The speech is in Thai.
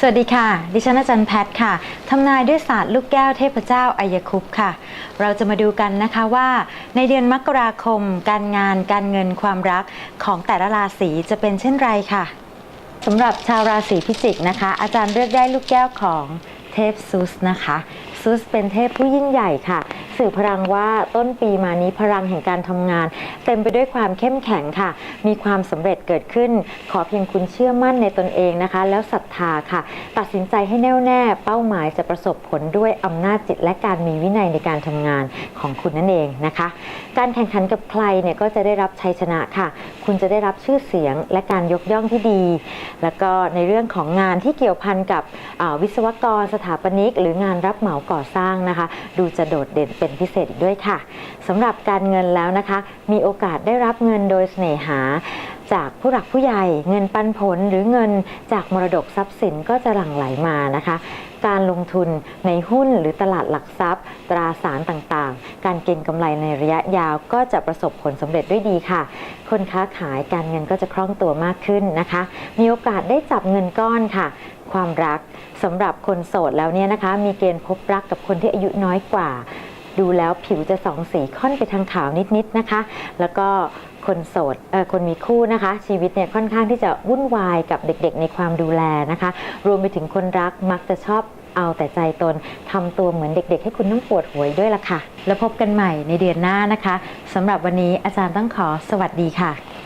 สวัสดีค่ะ ดิฉันอาจารย์แพทย์ค่ะ ทำนายด้วยศาสตร์ลูกแก้วเทพเจ้าอายคุปต์ค่ะ เราจะมาดูกันนะคะว่าในเดือนมกราคม การงาน การเงิน ความรักของแต่ละราศีจะเป็นเช่นไรค่ะ สำหรับชาวราศีพิจิกนะคะ อาจารย์เลือกได้ลูกแก้วของเทพซุสนะคะซุสเป็นเทพผู้ยิ่งใหญ่ค่ะ สื่อพลังว่าต้นปีมานี้พลังแห่งการทำงาน เต็มไปด้วยความเข้มแข็งค่ะ มีความสำเร็จเกิดขึ้น ขอเพียงคุณเชื่อมั่นในตนเองนะคะ แล้วศรัทธาค่ะ ตัดสินใจให้แน่วแน่ เป้าหมายจะประสบผลด้วยอำนาจจิตและการมีวินัยในการทำงานของคุณนั่นเองนะคะ การแข่งขันกับใครเนี่ยก็จะได้รับชัยชนะค่ะ คุณจะได้รับชื่อเสียงและการยกย่องที่ดี แล้วก็ในเรื่องของงานที่เกี่ยวพันกับวิศวกรสถาปนิก หรืองานรับเหมาก่อสร้างนะคะ ดูจะโดดเด่นเป็นพิเศษอีกด้วยค่ะสำหรับการเงินแล้วนะคะ มีโอกาสได้รับเงินโดยเสน่หา จากผู้หลักผู้ใหญ่เงินปันผลหรือเงินจากมรดกทรัพย์สินก็จะหลั่งไหลมานะคะ การลงทุนในหุ้นหรือตลาดหลักทรัพย์ ตราสารต่างๆ การเก็งกำไรในระยะยาวก็จะประสบผลสำเร็จด้วยดีค่ะ คนค้าขายการเงินก็จะคล่องตัวมากขึ้นนะคะ มีโอกาสได้จับเงินก้อนค่ะ ความรักสำหรับคนโสดแล้วเนี่ยนะคะ มีเกณฑ์พบรักกับคนที่อายุน้อยกว่าดูแล้วผิวจะสองสีค่อนไปทางขาวนิดๆนะคะ แล้วก็ คนโสดเอ่อคนมีคู่นะคะ ชีวิตเนี่ยค่อนข้างที่จะวุ่นวายกับเด็กๆ ในความดูแลนะคะ รวมไปถึงคนรักมักจะชอบเอาแต่ใจตนทำตัวเหมือนเด็กๆ ให้คุณต้องปวดหัวด้วยล่ะค่ะ แล้วพบกันใหม่ในเดือนหน้านะคะสำหรับวันนี้อาจารย์ต้องขอสวัสดีค่ะ